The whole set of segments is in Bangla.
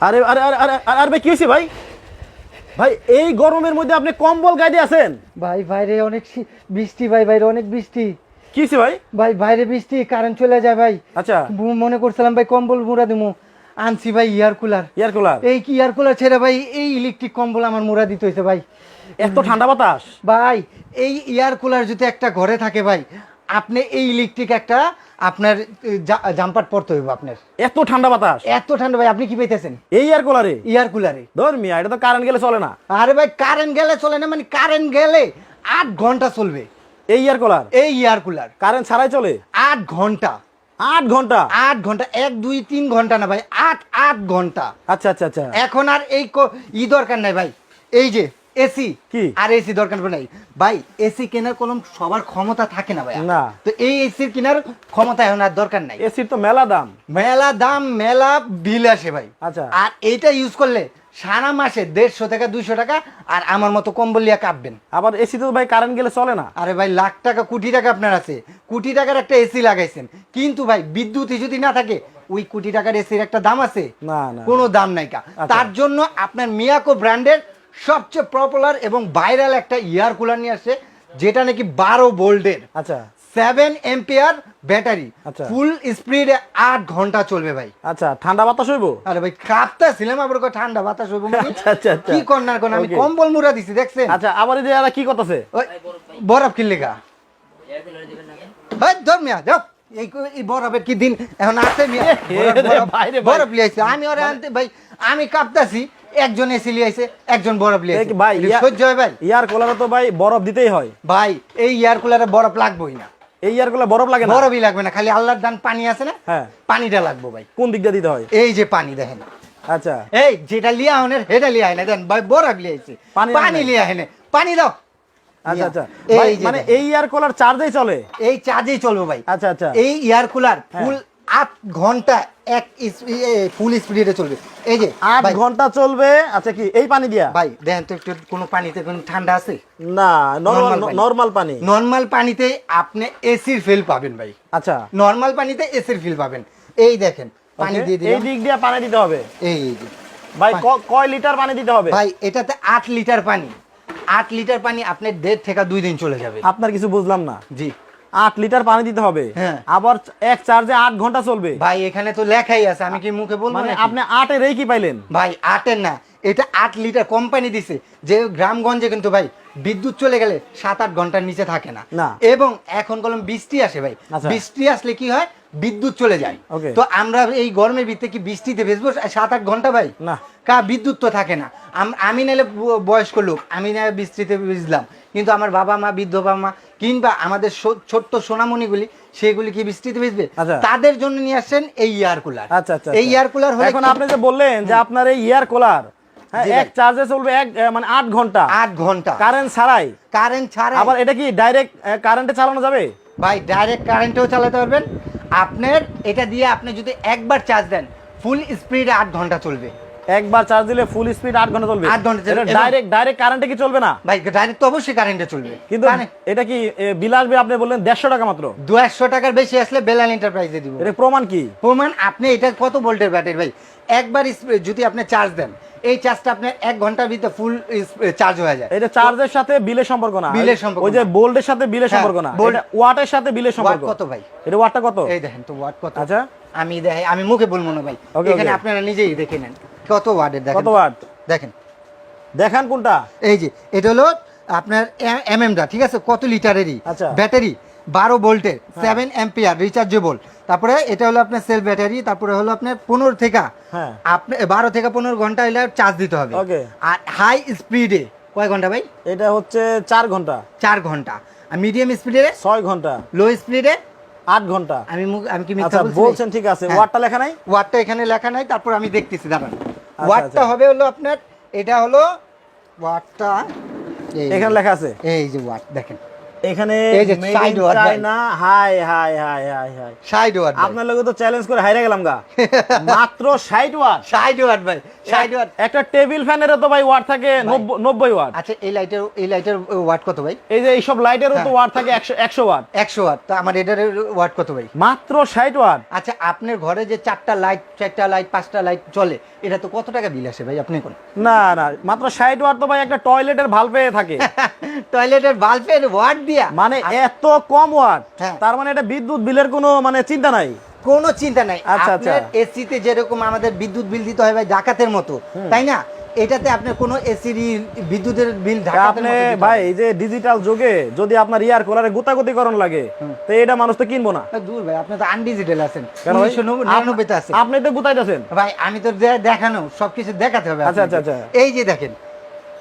আরে আরে আরে আরে আরে ভাই কি হয়েছে ভাই? ভাই এই গরমের মধ্যে আপনি কম্বল গাইডে আছেন? ভাই বাইরে অনেক বৃষ্টি ভাই বাইরে অনেক বৃষ্টি। কি হয়েছে ভাই? ভাই বাইরে বৃষ্টি কারেন্ট চলে যায় ভাই। আচ্ছা। মনে করছিলাম ভাই কম্বল মুড়া দিমু। আনছি ভাই এয়ার কুলার এয়ার কুলার এই কি এয়ার কুলার ছেড়ে ভাই এই ইলেকট্রিক কম্বল আমার মুড়া দিতে হয়েছে ভাই। এত ঠান্ডা বাতাস? ভাই এই এয়ার কুলার যদি একটা ঘরে থাকে ভাই আপনি এই ইলেকট্রিক একটা আপনার জাম্পার পরতে হইব আপনার। এত ঠান্ডা বাতাস। এত ঠান্ডা ভাই আপনি কি পাইতেছেন এই এয়ার কুলারে এয়ার কুলারে ধর মিয়া এটা তো কারেন্ট গেলে চলে না। আরে ভাই কারেন্ট গেলে চলে না মানে কারেন্ট গেলে আট ঘণ্টা চলবে। এই এয়ার কুলার এই এয়ার কুলার কারেন্ট ছাড়াই চলে? আট ঘণ্টা। আট ঘণ্টা? আট ঘণ্টা এক দুই তিন ঘণ্টা না ভাই আট আট ঘণ্টা। আচ্ছা আচ্ছা আচ্ছা। এখন আর এই ই দরকার নাই ভাই। এই যে এসি। কি? আর এসি দরকার নাই। ভাই এসি কেনার কলম সবার ক্ষমতা থাকে না ভাই না। তো এই এসির কেনার ক্ষমতা এখন আর দরকার নাই। এসির তো মেলা দাম। মেলা দাম মেলা বিল আসে ভাই। আচ্ছা। আর এইটা ইউজ করলে সারা মাসে দেড়শো টাকা দুইশো টাকা আর আমার মতো কম্বল লিয়া কাঁপবেন। আবার এসি তো ভাই কারেন্ট গেলে চলে না। আরে ভাই লাখ টাকা কোটি টাকা আপনার আছে। কোটি টাকার একটা এসি লাগাইছেন। কিন্তু ভাই বিদ্যুৎ যদি না থাকে ওই কোটি টাকার এসির একটা দাম আছে। না না। কোনো দাম নাই কা। আচ্ছা। তার জন্য আপনার মিয়াকো ব্র্যান্ডের সবচেয়ে পপুলার এবং ভাইরাল একটা ইয়ার কুলার নিয়ে আসছে যেটা নাকি বারো ভোল্টের আচ্ছা। Seven ampere battery. ফুল স্পিডে আট ঘণ্টা চলবে ভাই। আচ্ছা ঠান্ডা বাতাস হইব? আরে ভাই কাঁপতেছিলাম আবার ঠান্ডা বাতাস হইব মানে? আচ্ছা, আচ্ছা, আচ্ছা। কি না কোন আমি. কম্বল মুড়া দিছি দেখছেন? আচ্ছা আবার এই যে এরা কি করতেছে? বরফ কিনলে গা। ভাই ধর মিয়া যাও। এই বরফের কি দিন এখন আছে মিয়া? বরফ, বরফ, আমি ওরে আনতে ভাই আমি কাঁপতাছি। একজন এসি লিয়াইছে একজন বরফ লিয়াইছে। ভাই, সহ্য হয় ভাই। ইয়ার কুলারে তো ভাই বরফ দিতেই হয়। ভাই এই এয়ার কুলারে বরফ লাগবেই না। এই ইয়ার কুলার বরফ লাগে না? বরফই লাগবে না খালি আল্লাহর দান পানি আছে না? হ্যাঁ। পানিটা লাগবে ভাই। কোন দিক দিয়ে দিতে হয়? এই যে পানি দেখেন। আচ্ছা। এই যেটা লিয়া হনের সেটা লিয়া হয় না। দেন ভাই বরফ লিয়াইছে। পানি। লিয়া হেনে পানি দাও। আচ্ছা আচ্ছা। এই মানে ইয়ার কুলার চার্জেই চলে? এই চার্জেই চলবে ভাই। আচ্ছা আচ্ছা। এই এয়ার কুলার হ্যাঁ। ফুল আট ঘণ্টা এক ফুল স্পিডে চলবে। এই যে আট ঘণ্টা চলবে আচ্ছা কি এই পানি দিয়া? ভাই দেখেন তো একটু কোনো পানিতে কোনো ঠান্ডা আছে? না নরমাল পানি। নর্মাল পানিতে আপনি এসির ফিল পাবেন ভাই। আচ্ছা। নর্মাল পানিতে এসির ফিল পাবেন। এই দেখেন পানি দিয়ে এই দিক দিয়ে পানি দিতে হবে। এই এই ভাই কয় লিটার পানি দিতে হবে? ভাই এটাতে আট লিটার পানি। আট লিটার পানি আপনার দেড় থেকে দুই দিন চলে যাবে। আপনার কিছু বুঝলাম না। জি। আট লিটার পানি দিতে হবে। হ্যাঁ। আবার এক চার্জে আট ঘণ্টা চলবে। ভাই এখানে তো লেখাই আছে আমি কি মুখে বলব মানে আপনি আটের এই কি পাইলেন। ভাই আটের না এটা আট লিটার কোম্পানি দিছে। যে গ্রামগঞ্জে কিন্তু ভাই বিদ্যুৎ চলে গেলে সাত আট ঘণ্টার নিচে থাকে না। এবং এখন কলম বৃষ্টি আসে ভাই। আচ্ছা। বৃষ্টি আসলে কি হয় বিদ্যুৎ চলে যায়। তো আমরা এই গরমের ভিতরে কি বৃষ্টিতে ভেসবো? সাত আট ঘণ্টা ভাই? না। কা বিদ্যুৎ তো থাকে না। আমি নাহলে বয়স্ক লোক আমি না বৃষ্টিতে ভিজলাম। কিন্তু আমার বাবা মা বৃদ্ধ বাবা মা কিংবা আমাদের ছোট্ট সোনামণিগুলি সেগুলি কি বৃষ্টিতে ভিজবে? আচ্ছা। তাদের জন্য নিয়ে আসছেন এই এয়ার কুলার আচ্ছা আচ্ছা এই এয়ার কুলার হলে এখন আপনি যে বললেন যে আপনার এই ইয়ার কুলার হ্যাঁ এক চার্জে চলবে এক মানে আট ঘণ্টা। আট ঘণ্টা। কারেন্ট ছাড়াই? কারেন্ট ছাড়া আবার এটা কি ডাইরেক্ট কারেন্টে চালানো যাবে? ভাই ডাইরেক্ট কারেন্টেও চালাতে পারবেন। আপনার এটা দিয়ে আপনি যদি একবার চার্জ দেন ফুল স্পিডে আট ঘণ্টা চলবে। একবার চার্জ দিলে ফুল স্পিড আট ঘণ্টা চলবে। আট ঘণ্টা চলবে। ডাইরেক্ট ডাইরেক্ট কারেন্টে কি চলবে না? ভাই ডাইরেক্ট তো অবশ্যই কারেন্টে চলবে। কিন্তু এটা কি বিল আসবে আপনি বললেন দেড়শো টাকা মাত্র। দুশো টাকার বেশি আসলে বেলাল এন্টারপ্রাইজে দিব। এটা প্রমাণ কি? প্রমাণ আপনি এটা কত ভোল্টের ব্যাটারি ভাই? একবার যদি আপনি চার্জ দেন এই চার্জটা আপনার এক ঘণ্টার ভিতরে ফুল চার্জ হয়ে যায়। এটা চার্জের সাথে বিলের সম্পর্ক না। বিলের সম্পর্ক ওই যে বোল্ডের সাথে বিলের হ্যাঁ, সম্পর্ক না। ওয়াটের সাথে বিলের সম্পর্ক। কত ভাই? এটা ওয়াটটা কত? এই দেখেন তো ওয়াট কত। আচ্ছা। আমি দেখাই আমি মুখে বলব না ভাই। এখানে আপনারা নিজেই দেখে নেন। কত ওয়াটের দেখেন? কত ওয়াট দেখেন। দেখান কোনটা। এই যে এটা হলো আপনার এমএমটা ঠিক আছে? কত লিটারেরই আচ্ছা। ব্যাটারি। বারো ভোল্টের সেভেন অ্যাম্পিয়ার রিচার্জেবল তারপরে এটা হলো আপনার সেল ব্যাটারি তারপরে হলো আপনার পনেরো থেকে হ্যাঁ। আপনি বারো থেকে পনেরো ঘণ্টা এলে চার্জ দিতে হবে. আর হাই স্পিডে কয় ঘণ্টা ভাই? এটা হচ্ছে চার ঘণ্টা। চার ঘণ্টা। আর মিডিয়াম স্পিডে ছয় ঘণ্টা। লো স্পিডে আট ঘণ্টা। আমি আমি কি মিথ্যা আচ্ছা? বলছেন ঠিক আছে। হ্যাঁ। ওয়াটটা লেখা নাই? ওয়াটটা এখানে লেখা নাই তারপর আমি দেখতেছি দাঁড়ান। আচ্ছা, ওয়াটটা আচ্ছা। হবে হলো আপনার এটা হলো ওয়াটটা এখানে লেখা আছে। এই যে ওয়াট দেখেন। এখানে এই যে। China, high high high high high watt আপনার লগে তো চ্যালেঞ্জ করে হাইরা গেলাম গা। মাত্র ওয়াট ওয়াট ভাই ওয়াট একটা টেবিল ফ্যানেরও তো ভাই ওয়াট থাকে নব্বই- নব্বই ওয়াট আচ্ছা এই লাইটের এই লাইটের ওয়াট কত ভাই? এই যে এইসব লাইটেরও তো হ্যাঁ। ওয়াট থাকে একশো একশো ওয়াট একশো ওয়াট তো আমার এটার ওয়াট কত ভাই? মাত্র ষাট ওয়াট আচ্ছা আপনার ঘরে যে চারটা লাইট চারটা লাইট পাঁচটা লাইট চলে এটা তো কত টাকা বিল আসে ভাই? আপনি কোন না না মাত্র ষাট ওয়াট তো ভাই একটা টয়লেটের ভালভে থাকে। টয়লেটের ভালভের ওয়াট দিয়া? মানে এত কম ওয়াট হ্যাঁ। তার মানে এটা বিদ্যুৎ বিলের কোনো মানে চিন্তা নাই? কোনো চিন্তা নাই। আচ্ছা, আচ্ছা। এসিতে যেরকম আমাদের বিদ্যুৎ বিল দিতে হয় ভাই ডাকাতের মতো তাই না? এটাতে আপনার কোনো এসি বিদ্যুতের বিল আপনি ভাই এই যে ডিজিটাল যুগে যদি আপনার ইয়ার কুলারে গুতাগুতিকরণ লাগে তো এটা মানুষ তো কিনবো না। দূর ভাই আপনি তো আনডিজিটাল আছেন? নিরানব্বইতে আছেন। আপনি তো গুতাইতেছেন। ভাই আমি তো দেখানো সবকিছু দেখাতে হবে আচ্ছা, আচ্ছা, আচ্ছা। এই যে দেখেন।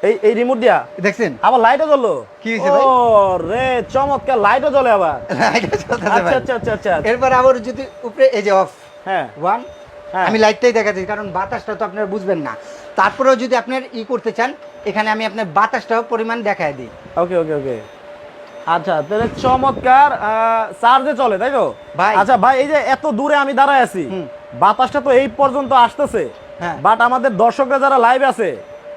এই এই রিমোট দিয়া? দেখছেন? আবার লাইটও জ্বললো? কি হয়েছে ভাই? ও রে চমৎকার লাইটও জ্বলে আবার। আচ্ছা আচ্ছা আচ্ছা আচ্ছা। এরপর আবার যদি উপরে এই যে অফ হ্যাঁ। ওয়ান হ্যাঁ। আমি লাইটটাই দেখাচ্ছি কারণ বাতাসটা তো আপনারা বুঝবেন না। তারপরেও যদি আপনার ই করতে চান এখানে আমি আপনার বাতাসটাও পরিমাণ দেখায় দিই। ওকে ওকে ওকে। আচ্ছা তাহলে চমৎকার চার্জে চলে তাই তো? ভাই। আচ্ছা ভাই এই যে এত দূরে আমি দাঁড়ায় আছি। বাতাসটা তো এই পর্যন্ত আসতেছে হ্যাঁ। বাট আমাদের দর্শকরা যারা লাইভ আছে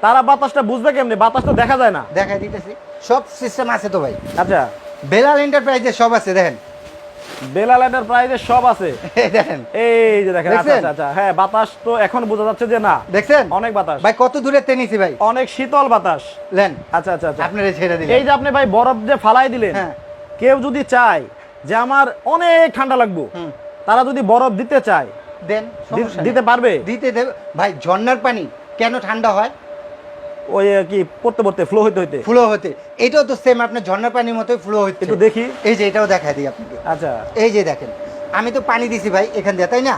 তারা বাতাসটা বুঝবে কেমনি? বাতাস তো দেখা যায় না। দেখায় দিতেছি। সব সিস্টেম আছে তো ভাই। আচ্ছা। বেলাল এন্টারপ্রাইজে সব আছে দেখেন। বেলাল প্রাইজে সব আছে। দেখেন। এই যে দেখেন আচ্ছা আচ্ছা আচ্ছা। হ্যাঁ বাতাস তো এখন বোঝা যাচ্ছে যে না। দেখছেন? অনেক বাতাস। ভাই কত দূরে টেনিছি ভাই। অনেক শীতল বাতাস। লেন আচ্ছা আচ্ছা আচ্ছা। আপনারা ছেড়ে দিলেন এই যে আপনি ভাই বরফ যে ফালাই দিলেন হ্যাঁ। কেউ যদি চায় যে আমার অনেক ঠান্ডা লাগবো। তারা যদি বরফ দিতে চায় দেন। দিতে পারবে? দিতে দেবে ভাই ঝর্ণার পানি কেন ঠান্ডা হয়? ওই কি পড়তে পড়তে ফ্লো হইতে হইতে। ফ্লো হইতে। এটাও তো সেম আপনার ঝর্ণার পানির মতোই ফ্লো হইতে একটু দেখি। এই যে এটাও দেখাই দিই আপনাকে। আচ্ছা। এই যে দেখেন আমি তো পানি দিছি ভাই এখান দিয়ে তাই না।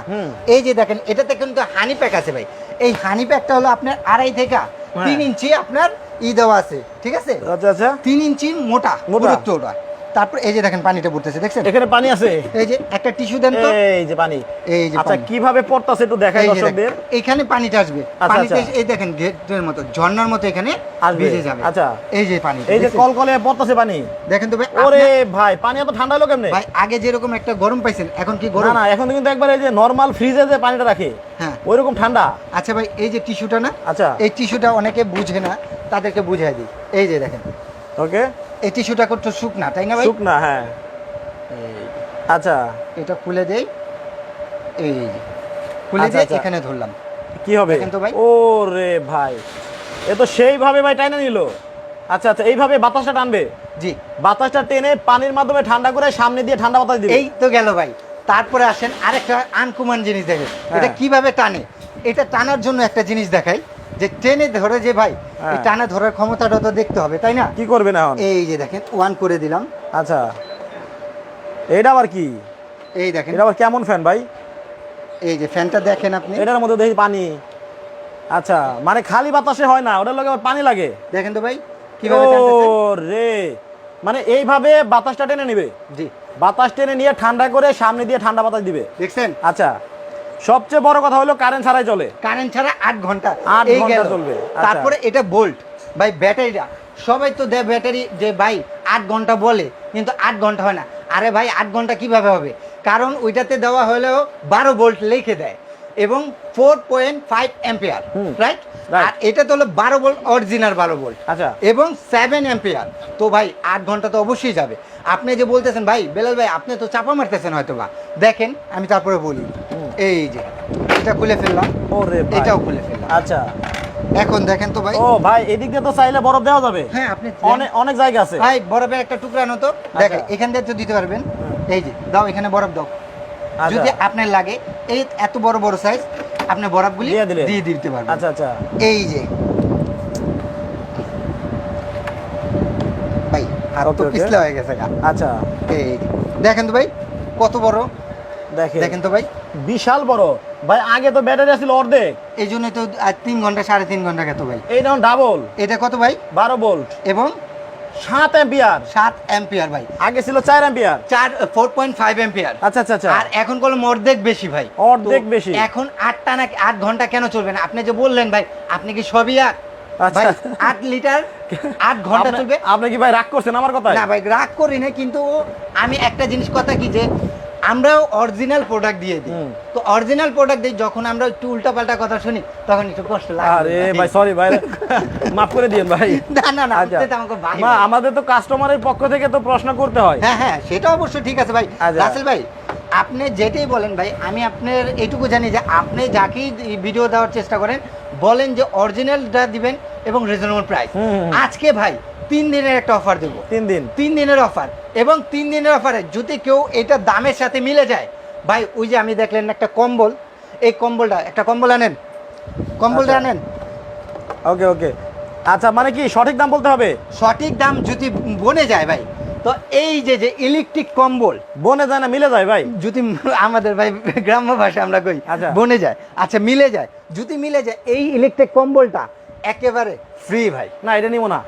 এই যে দেখেন এটাতে কিন্তু হানি প্যাক আছে ভাই। এই হানি প্যাকটা হলো আপনার আড়াই থেকে হ্যাঁ। তিন ইঞ্চি আপনার ই দেওয়া আছে ঠিক আছে? আচ্ছা আচ্ছা। তিন ইঞ্চি মোটা মোটা। তারপর এই যে দেখেন পানিটা পড়তেছে দেখছেন এখানে পানি আছে এই যে একটা টিস্যু দেন তো এই যে পানি এই যে আচ্ছা কীভাবে পড়তাছে একটু দেখাই দর্শকদের এখানে পানিটা আসবে আচ্ছা, পানিতে আচ্ছা। এই দেখেন গেটের মতো ঝর্ণার মতো এখানে। ভিজে যাবে আচ্ছা। এই যে পানি এই যে কলকলে পড়তাছে পানি দেখেন তো ভাই ওরে ভাই পানি এত ঠান্ডা হলো কেমনে ভাই আগে যেরকম একটা গরম পাইছেন এখন কি না গরম না এখন কিন্তু একবার এই যে নরমাল ফ্রিজে যে পানিটা রাখে হ্যাঁ ওইরকম ঠান্ডা আচ্ছা ভাই এই যে টিস্যুটা না আচ্ছা এই টিস্যুটা অনেকে বুঝে না তাদেরকে বুঝাই দিই এই যে দেখেন ওকে এই টিস্যুটা করতে শুকনা তাই না ভাই? শুকনা হ্যাঁ। আচ্ছা। এটা খুলে দেই। এই। খুলে আচ্ছা, দিয়ে আচ্ছা। এখানে ধরলাম। কি হবে। ও রে ভাই। এ তো সেইভাবে ভাই টাইনা নিল। আচ্ছা আচ্ছা এইভাবে বাতাসটা টানবে? জি। বাতাসটা টেনে পানির মাধ্যমে ঠান্ডা করে সামনে দিয়ে ঠান্ডা বাতাস দিবে? এই তো গেল ভাই। তারপরে আসেন আরেকটা আনকুমান জিনিস দেখেন। হ্যাঁ। এটা কীভাবে টানে? এটা টানার জন্য একটা জিনিস দেখাই। যে টেনে ধরে যে ভাই হ্যাঁ। টানা ধরার ক্ষমতাটা তো দেখতে হবে তাই না? কি করবে না এখন? এই যে দেখেন ওয়ান করে দিলাম। আচ্ছা। এটা আবার কি? এই দেখেন। এটা আবার কেমন ফ্যান ভাই? এই যে ফ্যানটা দেখেন আপনি। এটার মধ্যে দেখি পানি। আচ্ছা মানে খালি বাতাসে হয় না ওটার লগে আবার পানি লাগে? দেখেন তো ভাই কীভাবে রে মানে এইভাবে বাতাসটা টেনে নিবে? জি। বাতাস টেনে নিয়ে ঠান্ডা করে সামনে দিয়ে ঠান্ডা বাতাস দিবে? দেখছেন? আচ্ছা। সবচেয়ে বড় কথা হলো কারেন্ট ছাড়াই চলে। কারেন্ট ছাড়া আট ঘণ্টা। আট ঘণ্টা চলবে, আচ্ছা। তারপরে এটা বোল্ট ভাই ব্যাটারিটা সবাই তো দেয় ব্যাটারি যে ভাই আট ঘণ্টা বলে কিন্তু আট ঘণ্টা হয় না। আরে ভাই আট ঘণ্টা কীভাবে হবে? কারণ ওইটাতে দেওয়া হলেও বারো বোল্ট লিখে দেয় এবং four point five ampere right আর এটা তো হলো বারো বোল্ট অরিজিনাল বারো বোল্ট আচ্ছা। এবং সেভেন অ্যাম্পিয়ার তো ভাই আট ঘণ্টা তো অবশ্যই যাবে। আপনি যে বলতেছেন ভাই বেলাল ভাই আপনি তো চাপা মারতেছেন হয়তো বা দেখেন আমি তারপরে বলি। এই যে এটা খুলে ফেললাম। ও রে এটাও খুলে ফেললাম। আচ্ছা। এখন দেখেন তো ভাই। ও ভাই এদিক দিয়ে তো চাইলে বরফ দেওয়া যাবে। হ্যাঁ আপনি অনেক অনেক জায়গা আছে। ভাই বরফের একটা টুকরা নতো দেখেন এখান দিয়ে তো দিতে পারবেন। এই যে দাও এখানে বরফ দাও। আচ্ছা। যদি আপনার লাগে এই এত বড় বড় সাইজ আপনি বরফগুলি দিয়ে দিতে পারবেন। আচ্ছা আচ্ছা। এই যে। ভাই আর তো. পিছলা হয়ে গেছে আচ্ছা। এই দেখেন তো ভাই কত বড়। দেখেন। দেখেন তো ভাই। বিশাল বড়। ভাই আগে তো ব্যাটারি ছিল অর্ধেক। এই জন্য তো তিন ঘণ্টা সাড়ে তিন ঘণ্টা গেত ভাই। এই যেমন ডাবল এটা কত ভাই? বারো ভোল্ট এবং সাত অ্যাম্পিয়ার সাত অ্যাম্পিয়ার ভাই। আগে ছিল চার অ্যাম্পিয়ার চার ফোর পয়েন্ট ফাইভ অ্যাম্পিয়ার আচ্ছা আচ্ছা আচ্ছা। আর এখন অর্ধেক বেশি ভাই। অর্ধেক বেশি। এখন আটটা না আট ঘণ্টা কেন চলবে না? আপনি যে বললেন ভাই আপনি কি সবই আট? আচ্ছা। ভাই আট লিটার আট ঘণ্টা চলবে? আপনি কি ভাই রাগ করছেন আমার কথায়? না ভাই রাগ করি না কিন্তু আমি একটা জিনিস কথা কি যে আমরাও অরিজিনাল প্রোডাক্ট দিয়ে দিই। তো অরিজিনাল প্রোডাক্ট দিই যখন আমরা একটু উল্টাপাল্টা কথা শুনি তখন একটু কষ্ট লাগে। আরে ভাই সরি ভাই মাফ করে দিন ভাই। না না না আচ্ছা। আমাকে ভাই আমাদের তো কাস্টমারের পক্ষ থেকে তো প্রশ্ন করতে হয়। হ্যাঁ হ্যাঁ সেটা অবশ্য ঠিক আছে ভাই। আচ্ছা। রাসেল ভাই আপনি যেটাই বলেন ভাই আমি আপনার এটুকু জানি যে আপনি যাকেই ভিডিও দেওয়ার চেষ্টা করেন বলেন যে অরিজিনালটা দিবেন এবং রিজনেবল প্রাইস। আজকে ভাই তিন দিনের একটা অফার দেবো। তিন দিন? তিন দিনের অফার এবং তিন দিনের অফারে যদি কেউ এটা দামের সাথে মিলে যায় ভাই ওই যে আমি দেখলেন একটা কম্বল এই কম্বলটা একটা কম্বল আনেন। কম্বলটা আচ্ছা। আনেন। ওকে ওকে। আচ্ছা মানে কি সঠিক দাম বলতে হবে? সঠিক দাম যদি বনে যায় ভাই তো এই যে যে ইলেকট্রিক কম্বল। বনে যায় না মিলে যায় ভাই? যদি আমাদের ভাই গ্রাম্য ভাষা আমরা কই আচ্ছা। বনে যায়। আচ্ছা মিলে যায়। যদি মিলে যায় এই ইলেকট্রিক কম্বলটা একেবারে ফ্রি ভাই। না এটা নিবো না।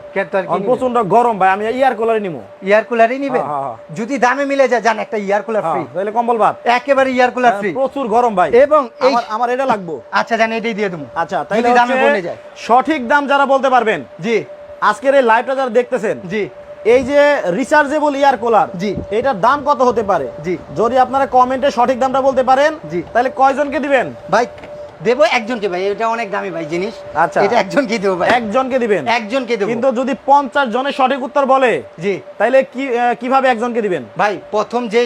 প্রচণ্ড গরম ভাই আমি ইয়ার কুলারে নিবো। ইয়ার কুলারই হ্যাঁ, যদি দামে মিলে যায় জান একটা ইয়ার কুলার ফ্রি তাহলে কম্বল বাদ। একেবারে ইয়ার কুলার ফ্রি প্রচুর গরম ভাই। এবং আমার এটা লাগবো। আচ্ছা জান এটাই দিয়ে দেবো। আচ্ছা তাইলে দামে বনে যায়। সঠিক দাম যারা বলতে পারবেন জি। আজকের এই লাইভটা যারা দেখতেছেন জি। এই যে রিচার্জেবল ইয়ার কুলার জি। এটার দাম কত হতে পারে? জি। যদি আপনারা কমেন্টে সঠিক দামটা বলতে পারেন জি। তাহলে কয়জনকে দিবেন? ভাই দেবো একজনকে ভাই এটা অনেক দামি ভাই জিনিস। আচ্ছা। এটা একজনকে দেবো ভাই। একজনকে দিবেন? একজনকে দেবো। কিন্তু যদি পঞ্চাশ জনের সঠিক উত্তর বলে জি। তাহলে কি কীভাবে একজনকে দিবেন? ভাই প্রথম যে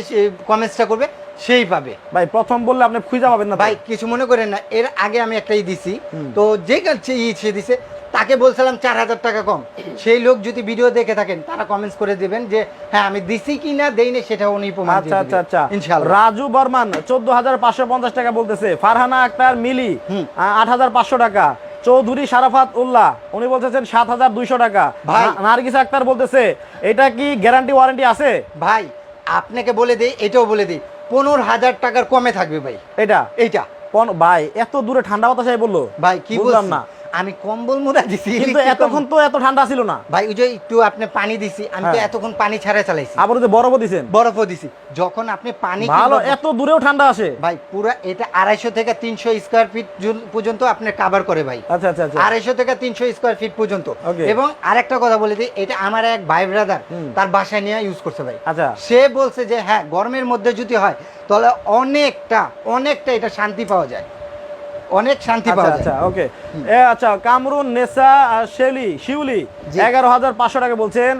কমেন্টসটা করবে সেই পাবে। ভাই প্রথম বললে আপনি খুঁজে পাবেন না ভাই কিছু মনে করেন না এর আগে আমি একটাই দিছি। তো যে কাছে সে দিছে। তাকে বলছিলাম চার হাজার টাকা কম। সেই লোক যদি ভিডিও দেখে থাকেন তারা কমেন্টস করে দিবেন যে হ্যাঁ আমি দিছি কি না দেইনি সেটা উনি প্রমাণ আচ্ছা আচ্ছা আচ্ছা। ইনশাআল্লাহ। রাজু বর্মান চোদ্দ হাজার পাঁচশো পঞ্চাশ টাকা বলতেছে। ফারহানা আক্তার মিলি হুম। আট হাজার পাঁচশো টাকা। চৌধুরী সারাফাত উল্লাহ উনি বলতেছেন সাত হাজার দুইশো টাকা। নার্গিস আক্তার বলতেছে এটা কি গ্যারান্টি ওয়ারেন্টি আছে? ভাই আপনাকে বলে দেই এটাও বলে দিই পনেরো হাজার টাকার কমে থাকবে ভাই। এটা? এইটা। পন- ভাই এত দূরে ঠান্ডা বাতাসে বলল। ভাই কি বললাম না। আমি কম্বল মোড়া দিছি কিন্তু এতক্ষণ তো এত ঠান্ডা ছিল না। ভাই ওই যে একটু আপনি পানি দিছি আমি তো হ্যাঁ। এতক্ষণ পানি ছাড়া চালাইছি। আবার যে বরফও দিছেন? বরফও দিছি। যখন আপনি পানি ভালো এত দূরেও ঠান্ডা আসে। ভাই পুরো এটা আড়াইশো থেকে তিনশো স্কোয়ার ফিট পর্যন্ত আপনি কাভার করে ভাই। আচ্ছা আচ্ছা আচ্ছা। আড়াইশো থেকে তিনশো স্কোয়ার ফিট পর্যন্ত। এবং আরেকটা কথা বলে দিই এটা আমার এক ভাই ব্রাদার তার বাসায় নিয়ে ইউজ করছে ভাই। আচ্ছা। সে বলছে যে হ্যাঁ গরমের মধ্যে যদি হয় তাহলে অনেকটা অনেকটা এটা শান্তি পাওয়া যায়। অনেক শান্তি আচ্ছা পাওয়া আচ্ছা যায়। ওকে এ আচ্ছা কামরুন নেসা আর শেলি শিউলি। এগারো হাজার পাঁচশো টাকা বলছেন।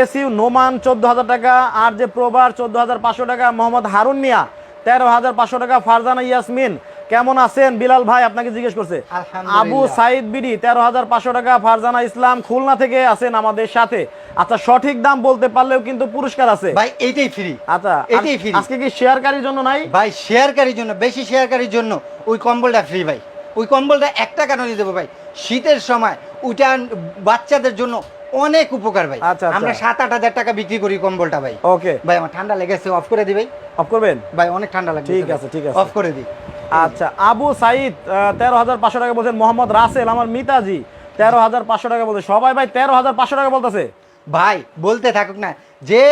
এসিউ নোমান চোদ্দ হাজার টাকা আর যে প্রবার চোদ্দ হাজার পাঁচশো টাকা মোহাম্মদ হারুন মিয়া তেরো হাজার পাঁচশো টাকা ফারজানা ইয়াসমিন কেমন আছেন? বিলাল ভাই আপনাকে জিজ্ঞেস করছে। আবু সাইদ বিডি তেরো হাজার পাঁচশো টাকা ফারজানা ইসলাম খুলনা থেকে আছেন আমাদের সাথে। আচ্ছা সঠিক দাম বলতে পারলেও কিন্তু পুরস্কার আছে। ভাই এইটাই ফ্রি আচ্ছা এটাই free। আজকে কি শেয়ারকারীর জন্য নাই? ভাই শেয়ারকারীর জন্য বেশি শেয়ারকারীর জন্য ওই কম্বলটা ফ্রি ভাই। ওই কম্বলটা একটা কারণে দেবো ভাই? শীতের সময় ওইটা বাচ্চাদের জন্য অনেক উপকার ভাই। আচ্ছা, আচ্ছা। আমরা সাত আট হাজার টাকা বিক্রি করি কম্বলটা ভাই। ওকে ভাই আমার ঠান্ডা লেগেছে অফ করে দি ভাই। অফ করবেন? ভাই অনেক ঠান্ডা লাগছে ঠিক আছে, ঠিক আছে। অফ করে দি। আচ্ছা আবু সাইদ তেরো হাজার পাঁচশো টাকা বলছেন মোহাম্মদ রাসেল আমার মিতাজি তেরো হাজার পাঁচশো টাকা বলছে। সবাই ভাই তেরো হাজার পাঁচশো টাকা বলতেছে। ভাই বলতে থাকুক না যে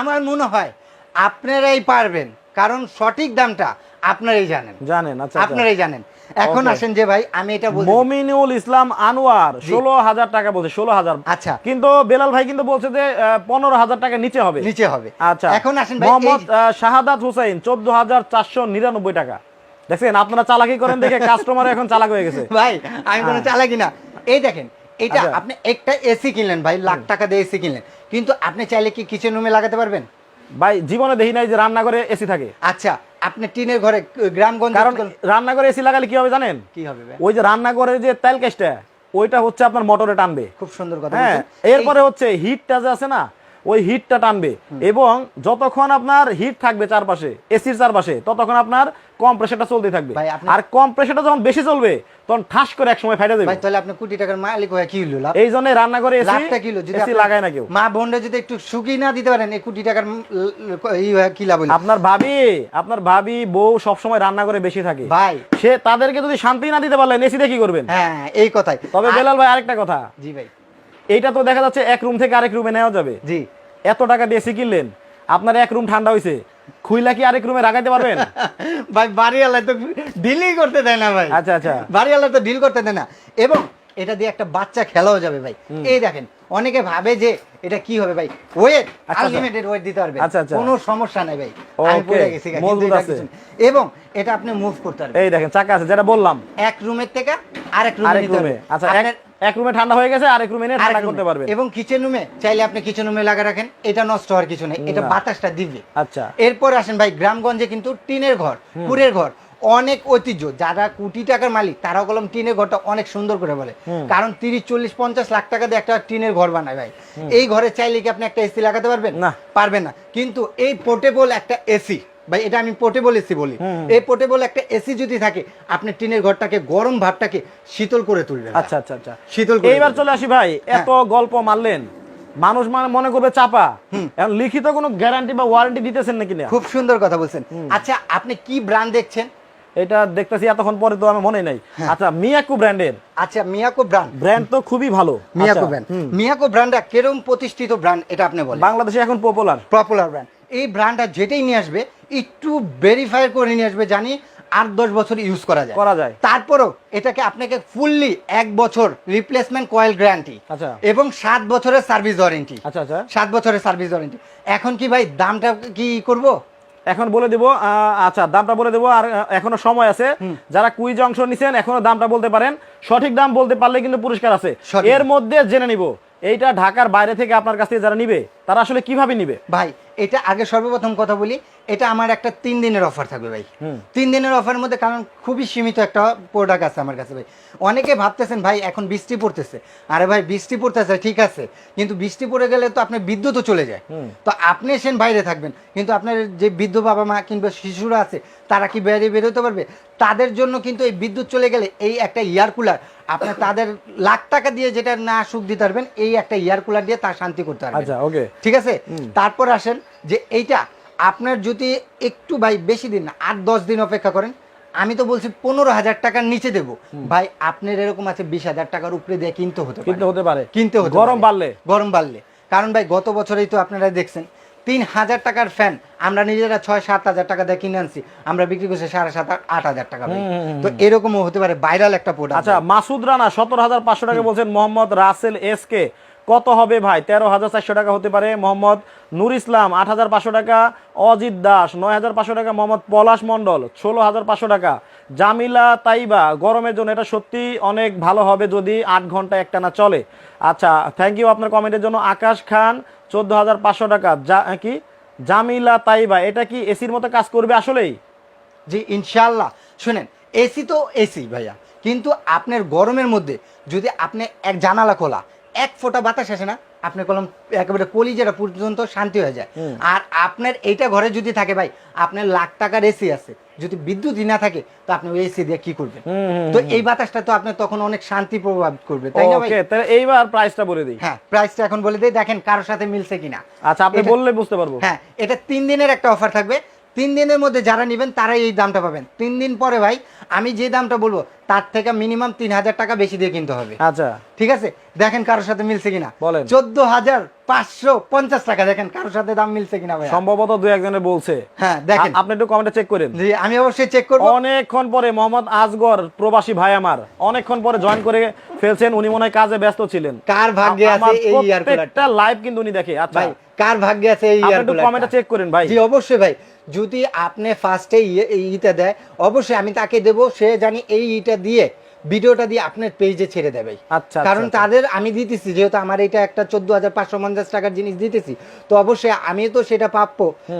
আমার মনে হয় আপনারাই পারবেন কারণ সঠিক দামটা আপনারাই জানেন। জানেন আচ্ছা আচ্ছা। আপনারাই জানেন। এখন আসেন যে ভাই আমি এটা বলি মমিনুল ইসলাম আনোয়ার ষোলো হাজার টাকা বলছে ষোলো হাজার। আচ্ছা। কিন্তু বেলাল ভাই কিন্তু বলছে যে পনেরো হাজার টাকা নিচে হবে। নিচে হবে। আচ্ছা। এখন আসেন মোহাম্মদ শাহাদাত হুসাইন চোদ্দ হাজার চারশো নিরানব্বই টাকা। দেখছেন আপনারা চালাকি করেন দেখে কাস্টমার এখন চালাক হয়ে গেছে। ভাই আমি কোনো হ্যাঁ। চালাকি না। এই দেখেন এটা আচ্ছা। আপনি একটা এসি কিনলেন ভাই লাখ টাকা দিয়ে এসি কিনলেন। কিন্তু আপনি চাইলে কি কিচেন রুমে লাগাতে পারবেন? ভাই জীবনে দেখি নাই যে রান্না করে এসি থাকে। আচ্ছা আপনি টিনের ঘরে গ্রামগঞ্জ কারণ রান্না করে এসি লাগালে কি হবে জানেন? কি হবে? ওই যে রান্না করে যে তেল কেসটা ওইটা হচ্ছে আপনার মোটরে টানবে। খুব সুন্দর কথা হ্যাঁ এরপরে হচ্ছে হিটটা যে আছে না ওই হিটটা টানবে। এবং যতক্ষণ আপনার হিট থাকবে চারপাশে এসির চারপাশে ততক্ষণ আপনার কম্প্রেসারটা চলতে থাকবে। আর কম্প্রেসারটা যখন বেশি চলবে তখন ঠাস করে এক সময় ফাইটা দেবে। ভাই তাহলে আপনি কোটি টাকার মালিক হয়ে কি হলো? এই জন্য রান্না করে এসি লাভটা কি হলো? যদি এসি লাগায় না কেউ। মা বোনরা যদি একটু সুখী না দিতে পারেন এই কোটি টাকার উম, ল- ল- ই হয়ে কি লাভ হলো? আপনার ভাবি আপনার ভাবি বউ সবসময় রান্না করে বেশি থাকে। ভাই সে তাদেরকে যদি শান্তি না দিতে পারলেন এসি কি করবেন? হ্যাঁ এই কথাই। তবে বেলাল ভাই আরেকটা কথা। জি ভাই। এইটা তো দেখা যাচ্ছে এক রুম থেকে আরেক রুমে নেওয়া যাবে। জি। এত টাকা দিয়ে এসি কিনলেন আপনার এক রুম ঠান্ডা হয়েছে খুইলা কি আরেক রুমে রাখাইতে পারবেন? ভাই বাড়িওয়ালা তো ডিলই করতে দেয় না ভাই। আচ্ছা আচ্ছা। বাড়িওয়ালা তো ডিল করতে দেয় না। এবং এটা দিয়ে একটা বাচ্চা খেলাও যাবে ভাই। এই দেখেন অনেকে ভাবে যে এটা কি হবে ভাই? ওয়েট। আনলিমিটেড ওয়েট দিতে পারবে। আচ্ছা, আচ্ছা। কোনো সমস্যা নাই ভাই। আমি পড়ে গেছি মজবুত আছে। এবং এটা আপনি মুভ করতে পারবেন। এই দেখেন চাকা আছে যেটা বললাম। এক রুমের থেকে আরেক রুমে আরেক নিতে রুমে আচ্ছা এক রুমে ঠান্ডা হয়ে গেছে আর এক রুমে ঠান্ডা করতে। পারবেন। এবং কিচেন রুমে চাইলে আপনি কিচেন রুমে লাগা রাখেন এটা নষ্ট হওয়ার কিছু নেই এটা বাতাসটা দিবে। আচ্ছা। এরপর আসেন ভাই গ্রামগঞ্জে কিন্তু টিনের ঘর কুড়ের ঘর অনেক ঐতিহ্য। যারা কোটি টাকার মালিক তারা কলম টিনের ঘরটা অনেক সুন্দর করে বলে। কারণ তিরিশ চল্লিশ পঞ্চাশ লাখ টাকা দিয়ে একটা টিনের ঘর বানায় ভাই। এই ঘরে চাইলে কি আপনি একটা এসি লাগাতে পারবেন? না। পারবেন না। কিন্তু এই পোর্টেবল একটা এসি ভাই এটা আমি পোর্টেবল এসি বলি। এই পোর্টেবল একটা এসি যদি থাকে আপনি টিনের ঘরটাকে গরম ভাবটাকে শীতল করে তুলবে আচ্ছা আচ্ছা আচ্ছা। শীতল করে এইবার চলে আসি ভাই এত গল্প মারলেন। মানুষ মানে মনে করবে চাপা। এখন লিখিত কোনো গ্যারান্টি বা ওয়ারেন্টি দিতেছেন নাকি না? খুব সুন্দর কথা বলছেন। আচ্ছা আপনি কি ব্র্যান্ড দেখছেন? এটা দেখতেছি এতক্ষণ পরে তো আমার মনে নাই। হ্যাঁ। আচ্ছা মিয়াকু ব্র্যান্ডের আচ্ছা মিয়াকো ব্র্যান্ড ব্র্যান্ড তো খুবই ভালো। মিয়াকো আচ্ছা, ব্র্যান্ড হুম। মিয়াকো ব্র্যান্ডটা কেরম প্রতিষ্ঠিত ব্র্যান্ড এটা আপনি বলেন। বাংলাদেশে এখন পপুলার পপুলার ব্র্যান্ড এই ব্র্যান্ডটা যেটাই নিয়ে আসবে একটু ভেরিফাই করে নিয়ে আসবে জানি আট দশ বছর ইউজ করা যায়। করা যায়। তারপরেও এটাকে আপনাকে ফুললি এক বছর রিপ্লেসমেন্ট কয়েল গ্যারান্টি আচ্ছা। এবং সাত বছরের সার্ভিস ওয়ারেন্টি আচ্ছা আচ্ছা। সাত বছরের সার্ভিস ওয়ারেন্টি এখন কি ভাই দামটা কি করব? এখন বলে দেবো আচ্ছা দামটা বলে দেবো আর এখনও সময় আছে। যারা কুইজ অংশ নিছেন এখনও দামটা বলতে পারেন। সঠিক দাম বলতে পারলে কিন্তু পুরস্কার আছে। এর মধ্যে জেনে নিব। এইটা ঢাকার বাইরে থেকে আপনার কাছ থেকে যারা নিবে তারা আসলে কীভাবে নিবে? ভাই এটা আগে সর্বপ্রথম কথা বলি এটা আমার একটা তিন দিনের অফার থাকবে ভাই। তিন দিনের অফারের মধ্যে কারণ খুবই সীমিত একটা প্রোডাক্ট আছে আমার কাছে ভাই। অনেকে ভাবতেছেন ভাই এখন বৃষ্টি পড়তেছে। আরে ভাই বৃষ্টি পড়তেছে ঠিক আছে। কিন্তু বৃষ্টি পড়ে গেলে তো আপনার বিদ্যুৎও চলে যায়। তো আপনি সেন বাইরে থাকবেন। কিন্তু আপনার যে বৃদ্ধ বাবা মা কিংবা শিশুরা আছে তারা কি বাইরে বেরোতে পারবে? তাদের জন্য কিন্তু এই বিদ্যুৎ চলে গেলে এই একটা ইয়ার কুলার আপনার তাদের লাখ টাকা দিয়ে যেটা না সুখ দিতে পারবেন এই একটা ইয়ার কুলার দিয়ে তার শান্তি করতে পারবেন। আচ্ছা ঠিক আছে? তারপর আসেন যে এইটা আপনার যদি একটু ভাই বেশি দিন না আট দশ দিন অপেক্ষা করেন আমি তো বলছি পনেরো হাজার টাকার নিচে দেবো। ভাই আপনার এরকম আছে বিশ হাজার টাকার উপরে দিয়ে কিনতে হতে কিনতে হতে পারে। কিনতে হতে গরম বাড়লে। গরম বাড়লে। কারণ ভাই গত বছরেই তো আপনারা দেখছেন তিন হাজার টাকার ফ্যান আমরা নিজেরা ছয় সাত হাজার টাকা দিয়ে কিনে আনছি আমরা বিক্রি করছি সাড়ে সাত আট- হাজার টাকা তো এরকমও হতে পারে ভাইরাল একটা প্রোডাক্ট আচ্ছা মাসুদ রানা সতেরো হাজার পাঁচশো টাকা বলছেন মোহাম্মদ রাসেল এস কে। কত হবে ভাই? তেরো হাজার চারশো টাকা হতে পারে মোহাম্মদ নুর ইসলাম, আট হাজার পাঁচশো টাকা, অজিত দাস, নয় হাজার পাঁচশো টাকা, মোহাম্মদ পলাশ মণ্ডল, ষোলো হাজার পাঁচশো টাকা। জামিলা তাইবা, গরমের জন্য এটা সত্যি অনেক ভালো হবে যদি আট ঘণ্টা একটানা চলে। আচ্ছা থ্যাংক ইউ আপনার কমেন্টের জন্য। আকাশ খান, চোদ্দ হাজার পাঁচশো টাকা। যা কি? জামিলা তাইবা, এটা কি এসির মতো কাজ করবে আসলেই? জি ইনশাল্লাহ শুনেন, এসি তো এসি ভাইয়া। কিন্তু আপনার গরমের মধ্যে যদি আপনি এক জানালা খোলা এক ফোঁটা বাতাস আসে না আপনার কলম একেবারে কলিজাটা পর্যন্ত শান্তি হয়ে যায়। আর আপনার এইটা ঘরে যদি থাকে ভাই আপনার লাখ টাকার এসি আছে। যদি বিদ্যুৎই না থাকে তো আপনি ওই এসি দিয়ে কি করবেন? তো এই বাতাসটা তো আপনার তখন অনেক শান্তি প্রভাব করবে তাই না ভাই? তাহলে এইবার প্রাইসটা বলে দিই। হ্যাঁ প্রাইসটা এখন বলে দিই দেখেন কারোর সাথে মিলছে কিনা। আচ্ছা আপনি বললে বুঝতে পারব। হ্যাঁ এটা তিন দিনের একটা অফার থাকবে। তিন দিনের মধ্যে যারা নেবেন তারাই এই দামটা পাবেন। তিন দিন পরে ভাই আমি যে দামটা বলব তার থেকে মিনিমাম তিন হাজার টাকা বেশি দিয়ে কিনতে হবে। আচ্ছা। ঠিক আছে? দেখেন কারোর সাথে মিলছে কিনা। বলেন। চোদ্দ হাজার পাঁচশো পঞ্চাশ টাকা দেখেন কারোর সাথে দাম মিলছে কিনা ভাই সম্ভবত দু একজনের বলছে। হ্যাঁ দেখেন। আপনি একটু কমেন্টে চেক করেন। জি আমি অবশ্যই চেক করব। অনেকক্ষণ পরে মোহাম্মদ আজগর প্রবাসী ভাই আমার অনেকক্ষণ পরে জয়েন করে ফেলছেন উনি মনে হয় কাজে ব্যস্ত ছিলেন। কার ভাগ্যে আছে এই ইয়ার প্রত্যেকটা লাইভ কিন্তু উনি দেখে আচ্ছা। ভাই কার ভাগ্যে আছে এই আপনি ইয়ার একটু কুলারটা? কমেন্টে চেক করেন ভাই। জি অবশ্যই ভাই। যদি আপনি ফার্স্টে ইটা দেয় অবশ্যই আমি তাকে দেব সে জানি এই ইটা দিয়ে ভিডিওটা দিয়ে আপনার পেজে ছেড়ে দেবে আচ্ছা, কারণ আচ্ছা, তাদের আমি দিতেছি যেহেতু আমার এটা একটা চোদ্দ হাজার পাঁচশো পঞ্চাশ টাকার জিনিস দিতেছি তো অবশ্যই আমি তো সেটা প্রাপ্য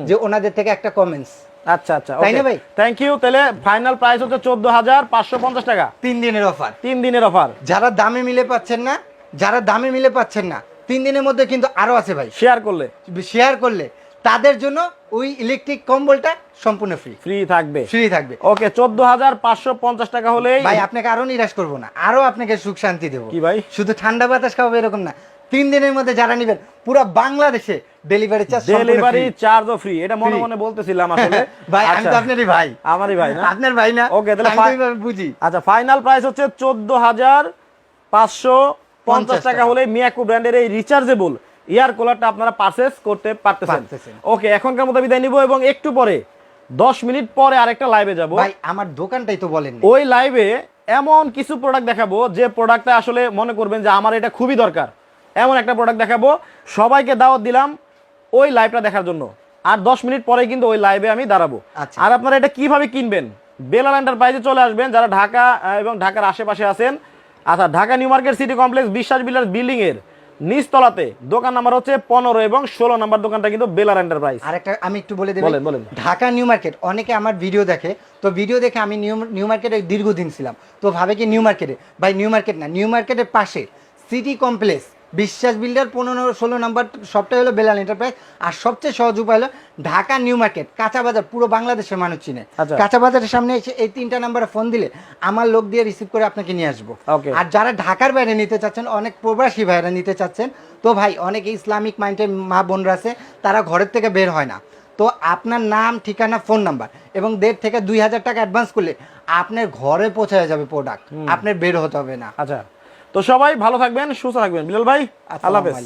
যে ওনাদের থেকে একটা কমেন্টস আচ্ছা আচ্ছা তাই না ভাই? থ্যাংক ইউ তাহলে ফাইনাল প্রাইস হচ্ছে চোদ্দ হাজার পাঁচশো পঞ্চাশ টাকা। তিন দিনের অফার তিন দিনের অফার যারা দামে মিলে পাচ্ছেন না যারা দামে মিলে পাচ্ছেন না তিন দিনের মধ্যে কিন্তু আরও আছে ভাই। শেয়ার করলে। শেয়ার করলে। তাদের জন্য ওই ইলেকট্রিক কম্বলটা সম্পূর্ণ ফ্রি ফ্রি থাকবে। ফ্রি থাকবে। ওকে চোদ্দ হাজার পাঁচশো পঞ্চাশ টাকা হলে ভাই আপনাকে আরও নিরাশ করব না। আরও আপনাকে সুখ শান্তি দেবো। কি ভাই? শুধু ঠান্ডা বাতাস খাওয়াবো এরকম না। তিন দিনের মধ্যে যারা নিবেন পুরো বাংলাদেশে ডেলিভারি চার্জ ডেলিভারি চার্জও ফ্রি এটা মনে মনে বলতেছিলাম আসলে। ভাই আমি আচ্ছা। তো আপনারই ভাই। আমারই ভাই না? আপনার ভাই না। ওকে তাহলে বুঝি। আচ্ছা ফাইনাল প্রাইস হচ্ছে চোদ্দ হাজার পাঁচশো পঞ্চাশ টাকা টাকা। হলে মিয়াকু ব্র্যান্ডের এই রিচার্জেবল ইয়ার কুলারটা আপনারা পারচেস করতে পারতেছেন। ওকে এখনকার মতো বিদায় নিব এবং একটু পরে দশ মিনিট পরে আরেকটা লাইভে যাব। ভাই আমার দোকানটাই তো বলেন ওই লাইভে এমন কিছু প্রোডাক্ট দেখাবো যে প্রোডাক্টটা আসলে মনে করবেন যে আমার এটা খুবই দরকার। এমন একটা প্রোডাক্ট দেখাবো সবাইকে দাওয়াত দিলাম ওই লাইভটা দেখার জন্য। আর দশ মিনিট পরে কিন্তু ওই লাইভে আমি দাঁড়াবো। আচ্ছা। আর আপনারা এটা কীভাবে কিনবেন? বেলাল এন্টারপ্রাইজে চলে আসবেন যারা ঢাকা এবং ঢাকার আশেপাশে আছেন। আচ্ছা Dhaka new market city complex Biswas Bilas building এর নিচতলাতে। দোকান নাম্বার হচ্ছে পনেরো এবং ষোলো নাম্বার দোকানটা কিন্তু বেলার এন্টারপ্রাইজ আর একটা আমি একটু বলে দেবেন বলেন, বলেন। ঢাকা নিউ মার্কেট অনেকে আমার ভিডিও দেখে। তো ভিডিও দেখে আমি নিউ নিউ মার্কেটে দীর্ঘদিন ছিলাম। তো ভাবে কি নিউ মার্কেটে? ভাই নিউ মার্কেট না নিউ মার্কেটের পাশে সিটি কমপ্লেক্স বিশ্বাস বিল্ডার পনেরো ষোলো নাম্বার সবটাই হলো বেলাল এন্টারপ্রাইজ আর সবচেয়ে সহজ উপায় হলো ঢাকা নিউ মার্কেট কাঁচা বাজার পুরো বাংলাদেশের মানুষ চিনে। আচ্ছা। কাঁচা বাজারের সামনে এসে এই তিনটা নাম্বারে ফোন দিলে আমার লোক দিয়ে রিসিভ করে আপনাকে নিয়ে আসব। আর যারা ঢাকার বাইরে নিতে চাচ্ছেন অনেক প্রবাসী ভাইরা নিতে চাচ্ছেন তো ভাই অনেক ইসলামিক মাইন্ডের মা বোনরা আছে তারা ঘরের থেকে বের হয় না। তো আপনার নাম ঠিকানা ফোন নাম্বার এবং দেড় থেকে দুই হাজার টাকা অ্যাডভান্স করলে আপনার ঘরে পৌঁছায় যাবে প্রোডাক্ট আপনার বের হতে হবে না। আচ্ছা। তো সবাই ভালো থাকবেন সুস্থ থাকবেন। বিলাল ভাই আল্লাহ হাফেজ।